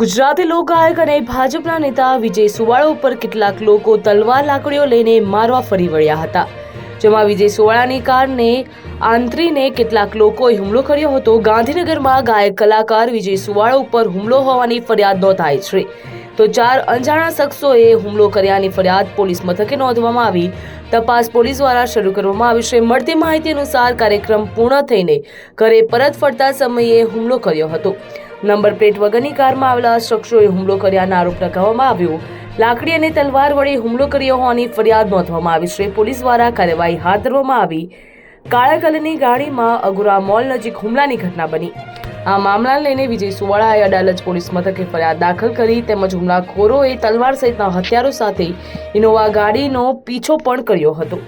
ગુજરાતી લોકગાયક અને ભાજપના નેતા વિજય સુવાળા ઉપર કેટલાક લોકો તલવાર લાકડીઓ લઈને મારવા ફરી વળ્યા હતા. જેમાં વિજય સુવાળાની કારને આંતરીને કેટલાક લોકોએ હુમલો કર્યો હતો. ગાંધીનગરમાં ગાયક કલાકાર વિજય સુવાળા ઉપર હુમલો હોવાની ફરિયાદ નોંધાઈ છે. તો ચાર અંજાણા શખ્સોએ હુમલો કર્યાની ફરિયાદ પોલીસ મથકે નોંધવામાં આવી. તપાસ પોલીસ દ્વારા શરૂ કરવામાં આવી છે. મળતી માહિતી અનુસાર કાર્યક્રમ પૂર્ણ થઈને ઘરે પરત ફરતા સમયે હુમલો કર્યો હતો. નંબર પ્લેટ વગરની કારમાં આવેલા શખ્સોએ હુમલો કર્યાના આરોપ લગાવવામાં આવ્યો. લાકડી અને તલવાર વડે હુમલો કર્યો હોવાની ફરિયાદ નોંધવામાં આવી છે. પોલીસ દ્વારા કાર્યવાહી હાથ ધરવામાં આવી. કાળા કલરની ગાડીમાં અગુરા મોલ નજીક હુમલાની ઘટના બની. આ મામલાને લઈને વિજય સુવાળાએ અડાલજ પોલીસ મથકે ફરિયાદ દાખલ કરી તેમજ હુમલાખોરોએ તલવાર સહિતના હથિયારો સાથે ઇનોવા ગાડીનો પીછો પણ કર્યો હતો.